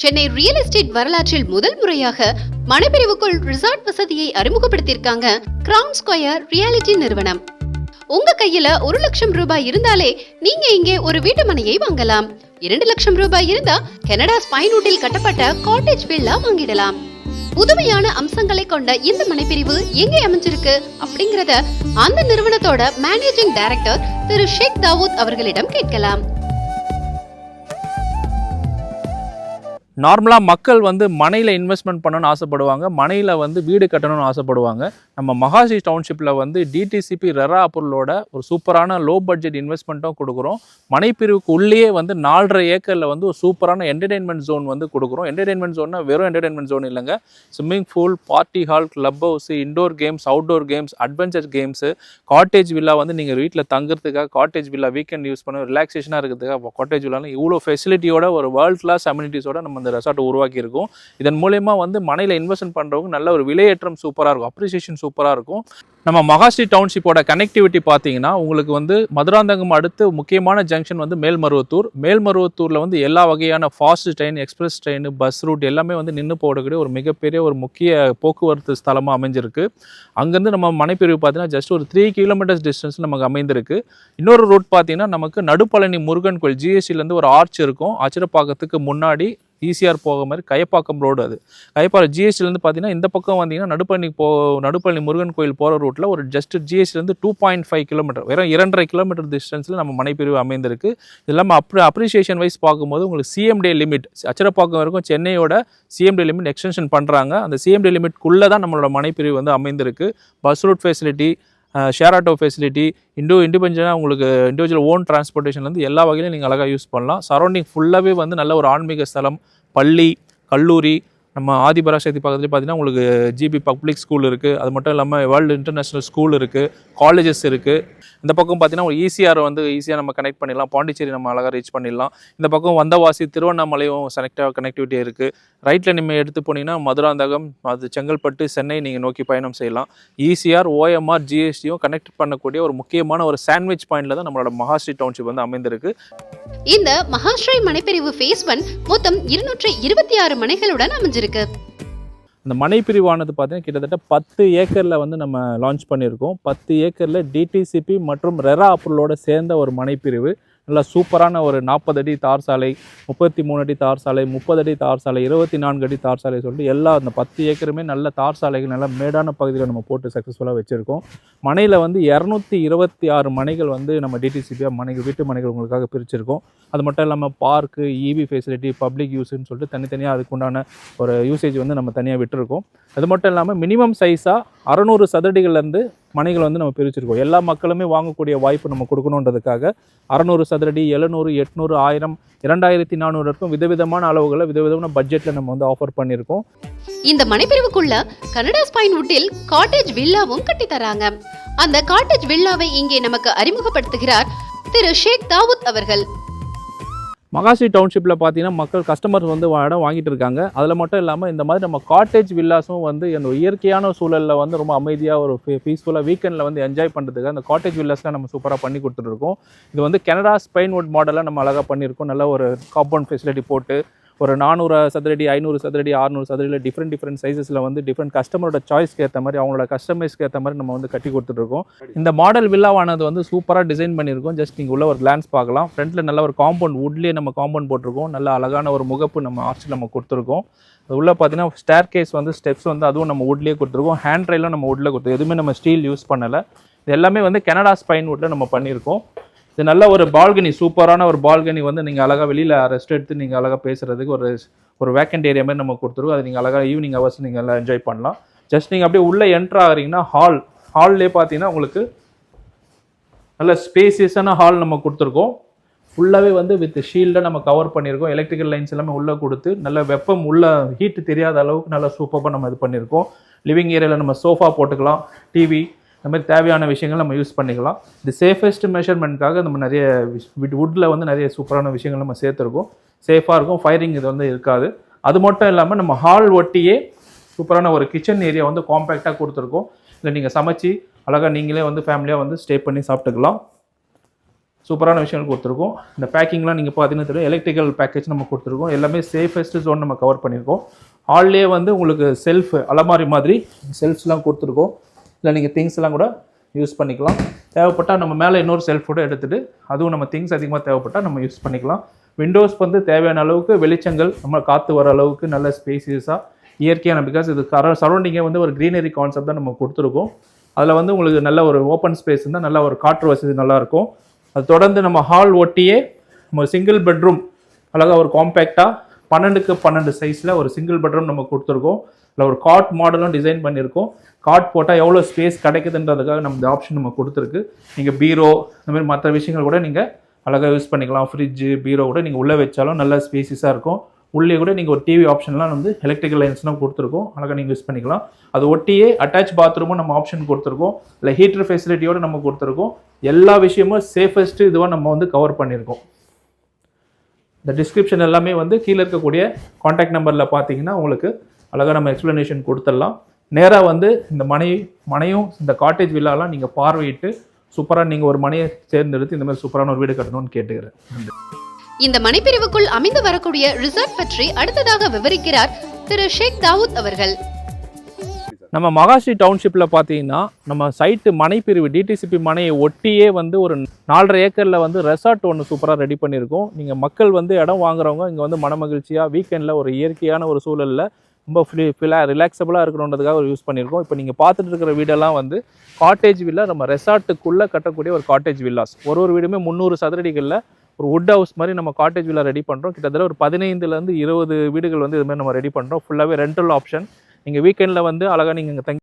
Chennai real estate வரலாற்றில் முதல் முறையாக மனைப்பிரிவுக்குள் ரிசார்ட் வசதியை அறிமுகப்படுத்தியிருக்காங்க கிரவுன் ஸ்கொயர் ரியாலிட்டி நிறுவனம். உங்க கையில ஒரு லட்சம் ரூபாய் இருந்தாலே நீங்க இங்கே ஒரு வீட்டு மனையை வாங்கலாம். இரண்டு லட்சம் ரூபாய் இருந்தா கனடா ஸ்பைன்வுட்டில் கட்டப்பட்ட காட்டேஜ் வில்லா வாங்கிடலாம். புதுமையான அம்சங்களை கொண்ட இந்த மனைப்பிரிவு எங்கே அமைஞ்சிருக்கு அப்படிங்கறத அந்த நிறுவனத்தோட மேனேஜிங் டைரக்டர் திரு ஷேக் தாவூத் அவர்களிடம் கேட்கலாம். நார்மலாக மக்கள் வந்து மனையில் இன்வெஸ்ட்மெண்ட் பண்ணணும்னு ஆசைப்படுவாங்க மனையில் வந்து வீடு கட்டணும்னு ஆசைப்படுவாங்க. நம்ம மகாசி டவுன்ஷிப்பில் வந்து டிடிசிபி ரெரா பொருளோட ஒரு சூப்பரான லோ பட்ஜெட் இன்வெஸ்ட்மெண்ட்டும் கொடுக்குறோம். மனைப்பிரிவுக்கு உள்ளேயே வந்து நாலரை ஏக்கரில் வந்து ஒரு சூப்பரான என்டர்டெயின்மெண்ட் ஜோன் வந்து கொடுக்குறோம். என்டர்டெயின்மெண்ட் ஜோன்னா வெறும் என்டர்டெயின்மெண்ட் ஜோன் இல்லைங்க. Swimming pool party hall club house indoor games outdoor games adventure games cottage villa வந்து நீங்கள் வீட்டில் தங்குறதுக்காக காட்டேஜ் வில்லா வீக்கெண்ட் யூஸ் பண்ண ரிலாக்ஸேஷனாக இருக்கிறதுக்காக காட்டேஜ் வில்லால இவ்வளோ ஃபெசிலிட்டியோட ஒரு வேர்ல்ட் கிளாஸ் அம்யூனிட்டிஸோட நம்ம இந்த ரெசார்ட்டை உருவாக்கியிருக்கோம். இதன் மூலயமா வந்து மனையில் இன்வெஸ்ட்மெண்ட் பண்ணுறவங்க நல்ல ஒரு விலையேற்றம் சூப்பராக இருக்கும். அப்ரிசியேஷன் சூப்பராக இருக்கும். நம்ம மகாஸ்ரீ டவுன்ஷிப்போட கனெக்டிவிட்டி பார்த்தீங்கன்னா உங்களுக்கு வந்து மதுராந்தகம் அடுத்து முக்கியமான ஜங்ஷன் வந்து மேல்மருவத்தூர். மேல்மருவத்தூரில் வந்து எல்லா வகையான fast train express train bus route எல்லாமே வந்து நின்று போடக்கூடிய ஒரு மிகப்பெரிய ஒரு முக்கிய போக்குவரத்து ஸ்தலமாக அமைஞ்சிருக்கு. அங்கேருந்து நம்ம மனைப்பிரிவு பார்த்தீங்கன்னா ஜஸ்ட் ஒரு த்ரீ கிலோமீட்டர்ஸ் டிஸ்டன்ஸ் நமக்கு அமைந்திருக்கு. இன்னொரு ரூட் பார்த்தீங்கன்னா நமக்கு நடுப்பழனி முருகன் கோயில் ஜிஎஸ்டிலேருந்து ஒரு ஆர்ச் இருக்கும். ஆச்சிரப்பாக்கத்துக்கு முன்னாடி ஈசிஆர் போக மாதிரி கயப்பாக்கம் ரோடு அது. கயப்பாக்கம் ஜிஎஸ்டிலேருந்து பார்த்தீங்கன்னா இந்த பக்கம் வந்தீங்கன்னா நடுப்பழனி போ நடுப்பழனி முருகன் கோயில் போகிற ரூட்டில் ஒரு ஜஸ்ட் ஜிஎஸ்டிலேருந்து டூ பாயிண்ட் ஃபைவ் கிலோமீட்டர் வெறும் இரண்டரை கிலோமீட்டர் டிஸ்டன்ஸில் நம்ம மனைப்பிரிவு அமைந்திருக்கு. இது இல்லாமல் அப்ரி அப்ரிசியேஷன் வைஸ் பார்க்கும்போது உங்களுக்கு சிஎம்டே லிமிட் அச்சரப்பாக்கம் வரைக்கும் சென்னையோட சிஎம்டி லிமிட் எக்ஸ்டென்ஷன் பண்ணுறாங்க அந்த சிஎம்டி லிமிட்குள்ளே தான் நம்மளோட மனைப்பிரிவு வந்து அமைந்திருக்கு. Bus route facility share auto facility indo இண்டிபெண்டனாக உங்களுக்கு இண்டிவிஜுவல் ஓன் டிரான்ஸ்போர்ட்டேஷன்லேருந்து எல்லா வகையிலும் நீங்கள் அழகாக யூஸ் பண்ணலாம். சரௌண்டிங் ஃபுல்லாகவே வந்து நல்ல ஒரு ஆன்மீக ஸ்தலம் பள்ளி கல்லூரி நம்ம ஆதிபராசக்தி பக்கத்துலேயே பார்த்தீங்கன்னா உங்களுக்கு ஜிபி பப்ளிக் ஸ்கூல் இருக்குது அது மட்டும் இல்லாமல் வேர்ல்டு இன்டர்நேஷ்னல் ஸ்கூல் இருக்குது காலேஜஸ் இருக்குது இந்த பக்கம் பார்த்தீங்கன்னா ஒரு ஈசிஆர் வந்து ஈஸியாக நம்ம கனெக்ட் பண்ணிடலாம். பாண்டிச்சேரி நம்ம அழகாக ரீச் பண்ணிடலாம். இந்த பக்கம் வந்தவாசி திருவண்ணாமலையும் செனக்டாக கனெக்டிவிட்டி இருக்குது ரைட்டில் நீங்கள் எடுத்து போனீங்கன்னா மதுராந்தகம் அது செங்கல்பட்டு சென்னை நீங்கள் நோக்கி பயணம் செய்யலாம். ஈசிஆர் ஓஎம்ஆர் ஜிஎஸ்டியும் கனெக்ட் பண்ணக்கூடிய ஒரு முக்கியமான ஒரு சாண்ட்விச் பாயிண்ட்ல தான் நம்மளோட மகாஸ்ரீ டவுன்ஷிப் வந்து அமைந்திருக்கு. இந்த மகாஸ்ரீ மனைப்பிரிவு ஃபேஸ் ஒன் மொத்தம் இருநூற்றி இருபத்தி ஆறு மனைகளுடன் அமைஞ்சிருக்கு. இந்த மனை பிரிவானது பார்த்தீங்கன்னா கிட்டத்தட்ட பத்து ஏக்கரில் வந்து நம்ம லான்ச் பண்ணியிருக்கோம். பத்து ஏக்கரில் டிடிசிபி மற்றும் ரெரா அப்ரூவலோடு சேர்ந்த ஒரு மனைப்பிரிவு. நல்லா சூப்பரான ஒரு நாற்பது அடி தார் சாலை முப்பத்தி மூணு அடி தார் சாலை முப்பது அடி தார் சாலை இருபத்தி நான்கு அடி தார் சாலை சொல்லிட்டு எல்லா அந்த பத்து ஏக்கருமே நல்ல தார் சாலைகள் நல்ல மேடான பகுதியில் நம்ம போட்டு சக்ஸஸ்ஃபுல்லாக வச்சுருக்கோம். மனையில் வந்து இரநூத்தி இருபத்தி ஆறு மனைகள் வந்து நம்ம டிடிசிபியாக மனைகள் வீட்டு மனைகள் உங்களுக்காக பிரிச்சிருக்கோம். அது மட்டும் இல்லாமல் பார்க்கு இவி ஃபெசிலிட்டி பப்ளிக் யூஸ்ன்னு சொல்லிட்டு தனித்தனியாக அதுக்குண்டான ஒரு யூசேஜ் வந்து நம்ம தனியாக விட்டுருக்கோம். அது மட்டும் இல்லாமல் மினிமம் சைஸாக அறநூறு சதுரடிகள்லேருந்து மனைகளை வந்து நம்ம பிரிச்சிருக்கோம். எல்லா மக்களுமே வாங்கக்கூடிய வாய்ப்பு நம்ம கொடுக்கணுன்றதுக்காக அறநூறு சதுரடி எழுநூறு எட்நூறு ஆயிரம் இரண்டாயிரத்தி நானூறு இருக்கும் விதவிதமான அளவுகளை விதவிதமான பட்ஜெட்டில் நம்ம வந்து ஆஃபர் பண்ணியிருக்கோம். இந்த மனைப்பிரிவுக்குள்ள கனடா ஸ்பைன் வுட்டில் காட்டேஜ் வில்லாவும் கட்டி தராங்க அந்த காட்டேஜ் வில்லாவை இங்கே நமக்கு அறிமுகப்படுத்துகிறார் திரு ஷேக் தாவூத் அவர்கள். மகாசி டவுன்ஷிப்பில் பார்த்தீங்கன்னா மக்கள் கஸ்டமர்ஸ் வந்து இடம் வாங்கிட்டு இருக்காங்க அதில் மட்டும் இல்லாமல் இந்த மாதிரி நம்ம காட்டேஜ் வில்லாஸும் வந்து என்னோட இயற்கையான சூழலில் வந்து ரொம்ப அமைதியாக ஒரு பீஸ்ஃபுல்லாக வீக்கெண்டில் வந்து என்ஜாய் பண்ணுறதுக்கு அந்த காட்டேஜ் வில்லாஸ்லாம் நம்ம சூப்பராக பண்ணி கொடுத்துட்ருக்கோம். இது வந்து கனடா ஸ்பைன்வுட் மாடலாக நம்ம அழகாக பண்ணியிருக்கோம். நல்ல ஒரு காம்பவுண்ட் ஃபெசிலிட்டி போட்டு ஒரு நானூறு சதுரடி ஐநூறு சதுரடி ஆறுநூறு சதுரடியில் டிஃப்ரெண்ட் டிஃப்ரெண்ட் சைஸஸில் வந்து டிஃப்ரெண்ட் கஸ்டமரோட சாய்ஸ்க்கு ஏற்ற மாதிரி அவங்களோட கஸ்டமைஸ்க்கு ஏற்ற மாதிரி நம்ம வந்து கட்டி கொடுத்துட்ருக்கோம். இந்த மாடல் வில்லாவானது வந்து சூப்பராக டிசைன் பண்ணியிருக்கோம். ஜஸ்ட் நீங்கள் உள்ள ஒரு கிளான்ஸ் பார்க்கலாம். ஃப்ரண்ட்டில் நல்ல ஒரு காம்பவுண்ட் வுட்லேயே நம்ம காம்பவுண்ட் போட்டிருக்கோம். நல்ல அழகான ஒரு முகப்பு நம்ம ஆர்ச்சில் நம்ம கொடுத்துருக்கோம். அது பார்த்தீங்கன்னா ஸ்டேர் கேஸ் வந்து ஸ்டெப்ஸ் வந்து அதுவும் நம்ம வுட்லேயே கொடுத்துருக்கோம். ஹேண்ட் ரைலும் நம்ம வுட்டில் கொடுத்துருக்கோம். எதுவுமே நம்ம ஸ்டீல் யூஸ் பண்ணலை. இது எல்லாமே வந்து கனடா ஸ்பைன் வுட்டில் நம்ம பண்ணியிருக்கோம். இது நல்ல ஒரு பால்கனி சூப்பரான ஒரு பால்கனி வந்து நீங்கள் அழகாக வெளியில் ரெஸ்ட் எடுத்து நீங்கள் அழகாக பேசுகிறதுக்கு ஒரு ஒரு வேக்கண்ட் ஏரியா மாதிரி நம்ம கொடுத்துருக்கோம். அதை நீங்கள் அழகாக ஈவினிங் ஹவர்ஸ் நீங்கள் எல்லாம் என்ஜாய் பண்ணலாம். ஜஸ்ட் நீங்கள் அப்படியே உள்ளே என்ட்ரு ஆகிறீங்கன்னா ஹால் ஹால்லே பார்த்தீங்கன்னா உங்களுக்கு நல்ல ஸ்பேசியஸான ஹால் நம்ம கொடுத்துருக்கோம். ஃபுல்லாகவே வந்து வித் ஷீல்டை நம்ம கவர் பண்ணியிருக்கோம். எலக்ட்ரிக்கல் லைன்ஸ் எல்லாமே உள்ளே கொடுத்து நல்ல வெப்பம் உள்ள ஹீட் தெரியாத அளவுக்கு நல்லா சூப்பராக நம்ம இது பண்ணியிருக்கோம். லிவிங் ஏரியாவில் நம்ம சோஃபா போட்டுக்கலாம். டிவி இந்த மாதிரி தேவையான விஷயங்கள் நம்ம யூஸ் பண்ணிக்கலாம். இது சேஃபஸ்ட் மெஷர்மெண்ட்காக நம்ம நிறைய வுட்டில் வந்து நிறைய சூப்பரான விஷயங்கள் நம்ம சேர்த்துருக்கோம். சேஃபாக இருக்கும் ஃபயரிங் இது வந்து இருக்காது. அது மட்டும் இல்லாமல் நம்ம ஹால் ஒட்டியே சூப்பரான ஒரு கிச்சன் ஏரியா வந்து காம்பேக்டாக கொடுத்துருக்கோம். இல்லை நீங்கள் சமைச்சு அழகாக நீங்களே வந்து ஃபேமிலியாக வந்து ஸ்டே பண்ணி சாப்பிட்டுக்கலாம். சூப்பரான விஷயங்கள் கொடுத்துருக்கோம். இந்த பேக்கிங்லாம் நீங்கள் பார்த்தீங்கன்னா தெரியும் எலக்ட்ரிக்கல் பேக்கேஜ் நம்ம கொடுத்துருக்கோம். எல்லாமே சேஃபஸ்ட் ஜோன் நம்ம கவர் பண்ணியிருக்கோம். ஹால்லேயே வந்து உங்களுக்கு செல்ஃப் அலமாரி மாதிரி செல்ஃப்ஸ்லாம் கொடுத்துருக்கோம். இல்லை நீங்கள் திங்ஸ் எல்லாம் கூட யூஸ் பண்ணிக்கலாம். தேவைப்பட்டால் நம்ம மேலே இன்னொரு செல்ஃப் கூட எடுத்துகிட்டு அதுவும் நம்ம திங்ஸ் அதிகமாக தேவைப்பட்டால் நம்ம யூஸ் பண்ணிக்கலாம். விண்டோஸ் வந்து தேவையான அளவுக்கு வெளிச்சங்கள் நம்ம காற்று வர அளவுக்கு நல்ல ஸ்பேசியஸாக இயற்கையான பிகாஸ் இது கர சரௌண்டிங்கை வந்து ஒரு க்ரீனரி கான்செப்ட் தான் நம்ம கொடுத்துருக்கோம். அதில் வந்து உங்களுக்கு நல்ல ஒரு ஓப்பன் ஸ்பேஸ் இருந்தால் நல்ல ஒரு காற்று வசதி நல்லாயிருக்கும். அது தொடர்ந்து நம்ம ஹால் ஒட்டியே நம்ம சிங்கிள் பெட்ரூம் அழகாக ஒரு காம்பேக்டாக பன்னெண்டுக்கு பன்னெண்டு சைஸில் ஒரு சிங்கிள் பெட்ரூம் நம்ம கொடுத்துருக்கோம். இல்லை ஒரு காட் மாடலும் டிசைன் பண்ணியிருக்கோம். காட் போட்டால் எவ்வளோ ஸ்பேஸ் கிடைக்குதுன்றதுக்காக நம்ம இந்த ஆப்ஷன் நம்ம கொடுத்துருக்கு. நீங்கள் பீரோ இந்த மாதிரி மற்ற விஷயங்கள் கூட நீங்கள் அழகாக யூஸ் பண்ணிக்கலாம். ஃப்ரிட்ஜு பீரோ கூட நீங்கள் உள்ளே வச்சாலும் நல்ல ஸ்பேசிஸாக இருக்கும். உள்ளே கூட நீங்கள் ஒரு டிவி ஆப்ஷன்லாம் வந்து எலக்ட்ரிக்கல் லைன்ஸ்லாம் கொடுத்துருக்கோம். அழகாக நீங்கள் யூஸ் பண்ணிக்கலாம். அது ஒட்டியே அட்டாச் பாத்ரூமும் நம்ம ஆப்ஷன் கொடுத்துருக்கோம். இல்லை ஹீட்டர் ஃபெசிலிட்டியோடு நம்ம கொடுத்துருக்கோம். எல்லா விஷயமும் சேஃபஸ்ட்டு இதுவாக நம்ம வந்து கவர் பண்ணியிருக்கோம். இந்த டிஸ்கிரிப்ஷன் எல்லாமே வந்து கீழே இருக்கக்கூடிய காண்டாக்ட் நம்பரில் பார்த்தீங்கன்னா உங்களுக்கு அழகாக நம்ம எக்ஸ்ப்ளனேஷன் கொடுத்துடலாம். நேராக வந்து இந்த மனை மனையும் இந்த காட்டேஜ் வில்லாலாம் நீங்கள் பார்வையிட்டு சூப்பராக நீங்கள் ஒரு மனையை தேர்ந்தெடுத்து இந்த மாதிரி சூப்பரான ஒரு வீடு கட்டணும்னு கேட்டுக்கிறேன். இந்த மனைப்பிரிவுக்குள் அமைந்து வரக்கூடிய ரிசார்ட் பற்றி அடுத்ததாக விவரிக்கிறார் திரு ஷேக் தாவூத் அவர்கள். நம்ம மகாஸ்ரீ டவுன்ஷிப்பில் பார்த்தீங்கன்னா நம்ம சைட்டு மனைப்பிரிவு டிடிசிபி மனையை ஒட்டியே வந்து ஒரு நாலரை ஏக்கரில் வந்து ரெசார்ட் ஒன்று சூப்பராக ரெடி பண்ணியிருக்கோம். நீங்கள் மக்கள் வந்து இடம் வாங்குறவங்க இங்கே வந்து மனமகிழ்ச்சியாக வீக்கெண்டில் ஒரு இயற்கையான ஒரு சூழலில் ரொம்ப ஃப்ரீ ஃபிலா ரிலாக்ஸபிளாக இருக்கணுன்றதுக்காக ஒரு யூஸ் பண்ணியிருக்கோம். இப்போ நீங்கள் பார்த்துட்டு இருக்கிற வீடெல்லாம் வந்து காட்டேஜ் வில்லா நம்ம ரெசார்ட்டுக்குள்ளே கட்டக்கூடிய ஒரு காட்டேஜ் வில்லாஸ் ஒரு ஒரு வீடுமே முந்நூறு சதுரடிகளில் ஒரு வுட் ஹவுஸ் மாதிரி நம்ம காட்டேஜ் வில்லா ரெடி பண்ணுறோம் கிட்டத்தட்ட ஒரு பதினைந்துலேருந்து இருபது வீடுகள் வந்து இது மாதிரி நம்ம ரெடி பண்ணுறோம் ஃபுல்லாகவே ரெண்டல் ஆப்ஷன் நீங்கள் வீக்கெண்டில் வந்து அழகாக நீங்கள் இங்கே தங்கி